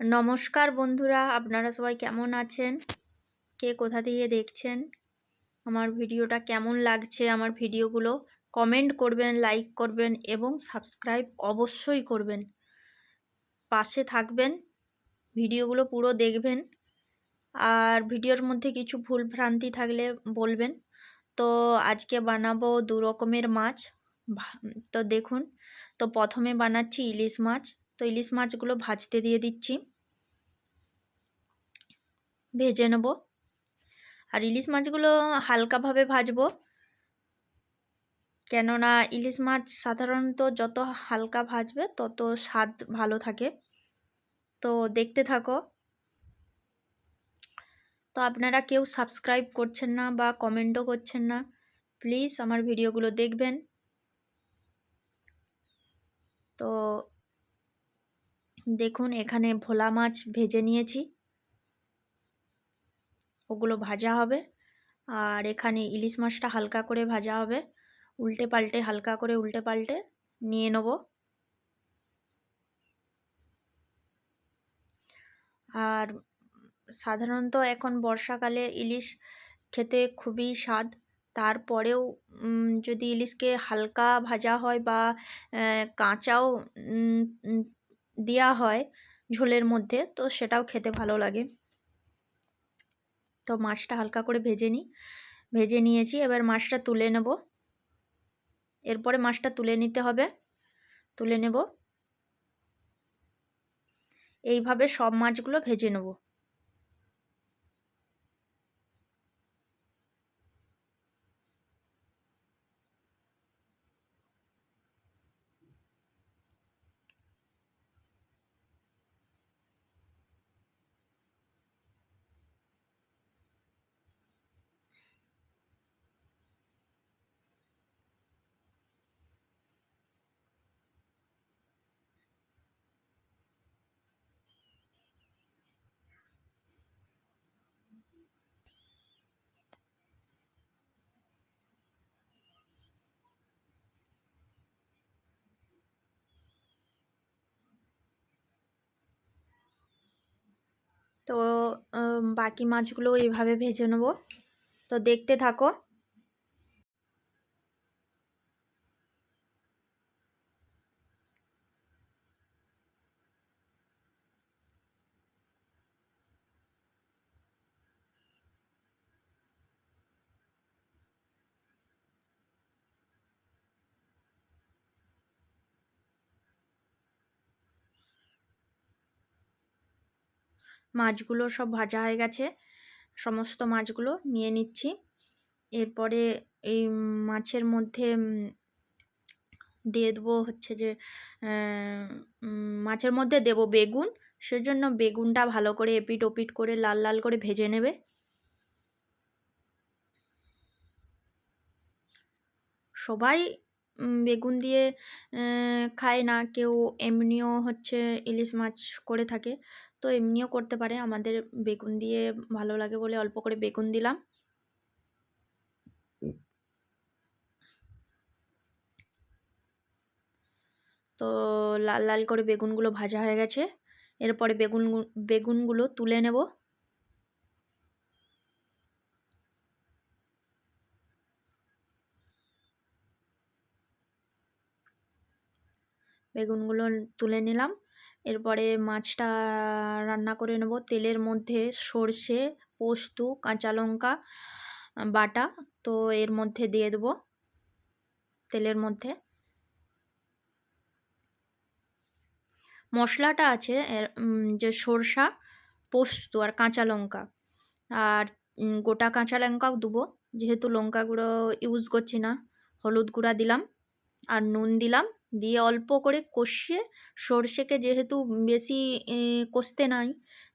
নমস্কার বন্ধুরা, আপনারা সবাই কেমন আছেন? কে কোথা থেকে দেখছেন? আমার ভিডিওটা কেমন লাগছে? আমার ভিডিওগুলো কমেন্ট করবেন লাইক করবেন এবং সাবস্ক্রাইব অবশ্যই করবেন। পাশে থাকবেন, ভিডিওগুলো পুরো দেখবেন। আর ভিডিওর মধ্যে কিছু ভুল ভ্রান্তি থাকলে বলবেন। তো আজকে বানাবো দু রকমের মাছ। তো দেখুন, তো প্রথমে বানাচ্ছি ইলিশ মাছ। তো ইলিশ মাছগুলো ভাজতে দিয়ে দিচ্ছি। ভেজে নেব। আর ইলিশ মাছগুলো হালকাভাবে ভাজবো। কেননা ইলিশ মাছ সাধারণত যত হালকা ভাজবে, তত স্বাদ ভালো থাকে। তো দেখতে থাকো। তো আপনারা কেউ সাবস্ক্রাইব করছেন না বা কমেন্টও করছেন না, প্লিজ আমার ভিডিওগুলো দেখবেন। তো দেখুন, এখানে ভোলা মাছ ভেজে নিয়েছি। ওগুলো ভাজা হবে। আর এখানে ইলিশ মাছটা হালকা করে ভাজা হবে। উল্টে পাল্টে, হালকা করে উল্টে পাল্টে নিয়ে নেব। আর সাধারণত এখন বর্ষাকালে ইলিশ খেতে খুবই স্বাদ। তারপরেও যদি ইলিশকে হালকা ভাজা হয় বা কাঁচাও দেওয়া হয় ঝোলের মধ্যে, তো সেটাও খেতে ভালো লাগে। তো মাছটা হালকা করে ভেজে নিই ভেজে নিয়েছি, এবার মাছটা তুলে নেব। এরপরে মাছটা তুলে নিতে হবে, তুলে নেব। এইভাবে সব মাছগুলো ভেজে নেব। তো বাকি মাছগুলো এইভাবে ভেজে নেব। তো দেখতে থাকো। মাছগুলো সব ভাজা হয়ে গেছে। সমস্ত মাছগুলো নিয়ে নিচ্ছি। এরপরে এই মাছের মধ্যে দিয়ে দেবো হচ্ছে যে মাছের মধ্যে দেব বেগুন। সেজন্য বেগুনটা ভালো করে এপিট ওপিট করে লাল লাল করে ভেজে নেবে। সবাই বেগুন দিয়ে খায় না। কেউ এমনিও হচ্ছে ইলিশ মাছ করে থাকে। তো এমনিও করতে পারে। আমাদের বেগুন দিয়ে ভালো লাগে বলে অল্প করে বেগুন দিলাম। তো লাল লাল করে বেগুনগুলো ভাজা হয়ে গেছে। এরপরে বেগুন বেগুনগুলো তুলে নেব। বেগুনগুলো তুলে নিলাম। এরপরে মাছটা রান্না করে নেব। তেলের মধ্যে সর্ষে, পোস্ত, কাঁচা লঙ্কা, বাটা, তো এর মধ্যে দিয়ে দেবো তেলের মধ্যে। মশলাটা আছে যে সরষা, পোস্ত আর কাঁচা লঙ্কা। আর গোটা কাঁচা লঙ্কাও দেবো। যেহেতু লঙ্কা গুঁড়ো ইউজ করছি না, হলুদ গুঁড়া দিলাম আর নুন দিলাম। দিয়ে অল্প করে কষিয়ে সর্ষেকে যেহেতু বেশি কষতে নাই,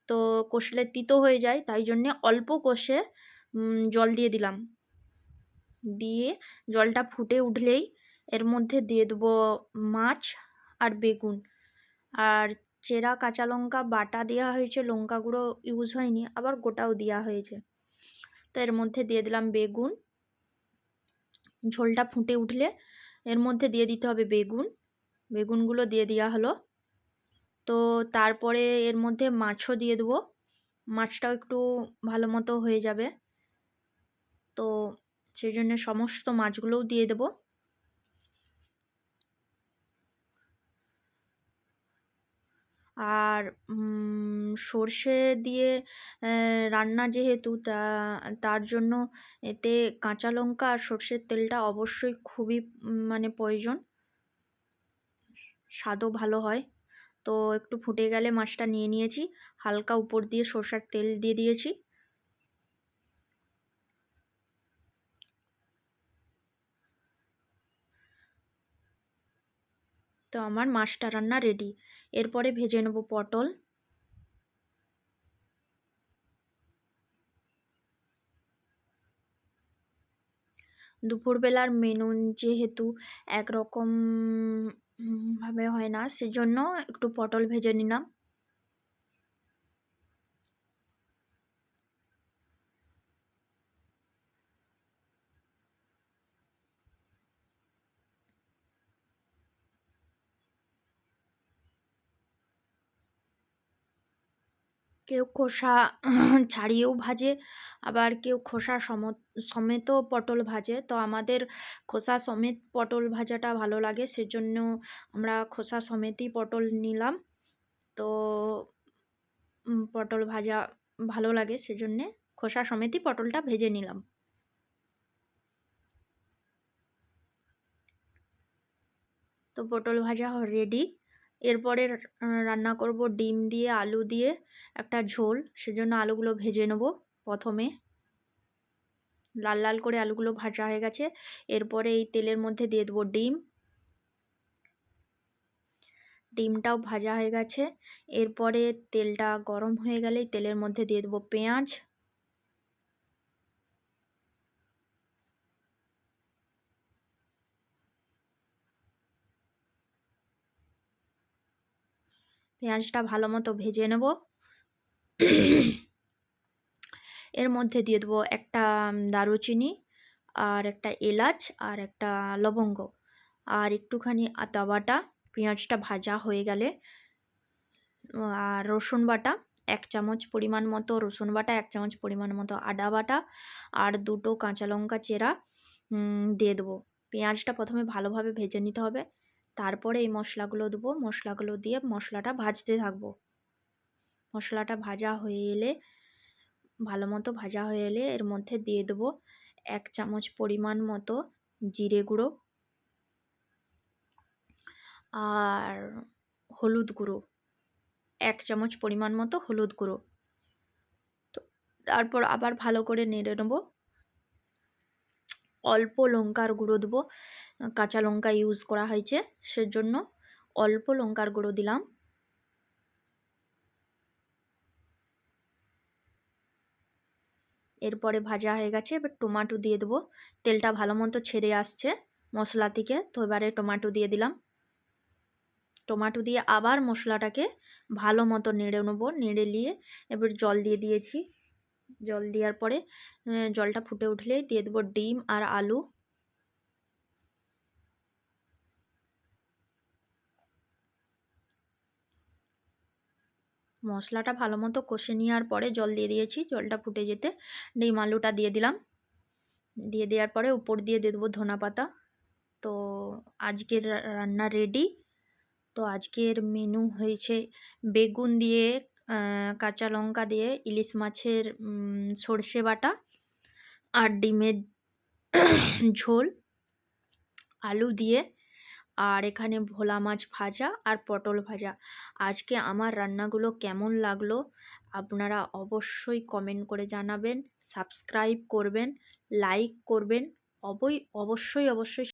তো কষলে তিতো হয়ে যায়, তাই জন্যে অল্প কষে জল দিয়ে দিলাম। দিয়ে জলটা ফুটে উঠলেই এর মধ্যে দিয়ে দেবো মাছ আর বেগুন। আর চেরা কাঁচা লঙ্কা বাটা দেওয়া হয়েছে, লঙ্কা গুঁড়ো ইউজ হয়নি, আবার গোটাও দেওয়া হয়েছে। তো এর মধ্যে দিয়ে দিলাম বেগুন। ঝোলটা ফুটে উঠলে এর মধ্যে দিয়ে দিতে হবে বেগুন। বেগুনগুলো দিয়ে দেওয়া হলো। তো তারপরে এর মধ্যে মাছও দিয়ে দেবো। মাছটাও একটু ভালো মতো হয়ে যাবে। তো সেই জন্য সমস্ত মাছগুলোও দিয়ে দেবো। আর সর্ষে দিয়ে রান্না যেহেতু তা, তার জন্য এতে কাঁচা লঙ্কা আর সর্ষের তেলটা অবশ্যই খুবই মানে প্রয়োজন। স্বাদও ভালো হয়। তো একটু ফুটে গেলে মাছটা নিয়ে নিয়েছি। হালকা উপর দিয়ে সর্ষার তেল দিয়ে দিয়েছি। তো আমার মাছটা রান্না রেডি এরপরে ভেজে নেব পটল। দুপুরবেলার মেনু যেহেতু একরকম ভাবে হয় না, সেজন্য একটু পটল ভেজে নিলাম। কেউ খোসা ছাড়িয়েও ভাজে, আবার কেউ খোসা সম সমেতও পটল ভাজে। তো আমাদের খোসা সমেত পটল ভাজাটা ভালো লাগে, সেজন্য আমরা খোসা সমেতই পটল নিলাম। তো পটল ভাজা ভালো লাগে, সেজন্যে খোসা সমেতই পটলটা ভেজে নিলাম। তো পটল ভাজা রেডি। এরপরে রান্না করব ডিম দিয়ে, আলু দিয়ে একটা ঝোল। সেজন্য আলুগুলো ভেজে নেব প্রথমে। লাল লাল করে আলুগুলো ভাজা হয়ে গেছে। এরপরে এই তেলের মধ্যে দিয়ে দেবো ডিম। ডিমটাও ভাজা হয়ে গেছে। এরপরে তেলটা গরম হয়ে গেলেই তেলের মধ্যে দিয়ে দেবো পেঁয়াজ। পেঁয়াজটা ভালো মতো ভেজে নেব। এর মধ্যে দিয়ে দেবো একটা দারুচিনি আর একটা এলাচ আর একটা লবঙ্গ। আর একটুখানি আদা বাটা, পেঁয়াজটা ভাজা হয়ে গেলে, আর রসুন বাটা, এক চামচ পরিমাণ মতো রসুন বাটা, এক চামচ পরিমাণ মতো আদা বাটা আর দুটো কাঁচা লঙ্কা চেরা দিয়ে দেবো। পেঁয়াজটা প্রথমে ভালোভাবে ভেজে নিতে হবে। তারপরে এই মশলাগুলো দেবো। মশলাগুলো দিয়ে মশলাটা ভাজতে থাকব। মশলাটা ভাজা হয়ে এলে, ভালো মতো ভাজা হয়ে এলে এর মধ্যে দিয়ে দেবো এক চামচ পরিমাণ মতো জিরে গুঁড়ো আর হলুদ গুঁড়ো। এক চামচ পরিমাণ মতো হলুদ গুঁড়ো। তো তারপর আবার ভালো করে নেড়ে নেব। অল্প লঙ্কার গুঁড়ো দেবো। কাঁচা লঙ্কা ইউজ করা হয়েছে, সেজন্য অল্প লঙ্কার গুঁড়ো দিলাম। এরপরে ভাজা হয়ে গেছে, এবার টমাটো দিয়ে দেবো। তেলটা ভালো মতো ছেড়ে আসছে মশলা থেকে, তো এবারে টমাটো দিয়ে দিলাম। টমাটো দিয়ে আবার মশলাটাকে ভালো মতো নেড়ে নেব, নেড়ে নিয়ে এবার জল দিয়ে দিয়েছি। জল দেওয়ার পরে জলটা ফুটে উঠলেই দিয়ে দেবো ডিম আর আলু। মশলাটা ভালো মতো কষে নেওয়ার পরে জল দিয়ে দিয়েছি, জলটা ফুটে যেতে ডিম আলুটা দিয়ে দিলাম। দিয়ে দেওয়ার পরে উপর দিয়ে দিয়ে দেবো ধনা পাতা। তো আজকের রান্না রেডি তো আজকের মেনু হয়েছে বেগুন দিয়ে কাঁচা লঙ্কা দিয়ে ইলিশ মাছের সর্ষে বাটা আর ডিমের ঝোল, আলু দিয়ে আর এখানে ভোলা মাছ ভাজা আর পটল ভাজা। আজকে আমার রান্নাগুলো কেমন লাগল আপনারা অবশ্যই কমেন্ট করে জানাবেন সাবস্ক্রাইব করবেন লাইক করবেন, অবই, অবশ্যই অবশ্যই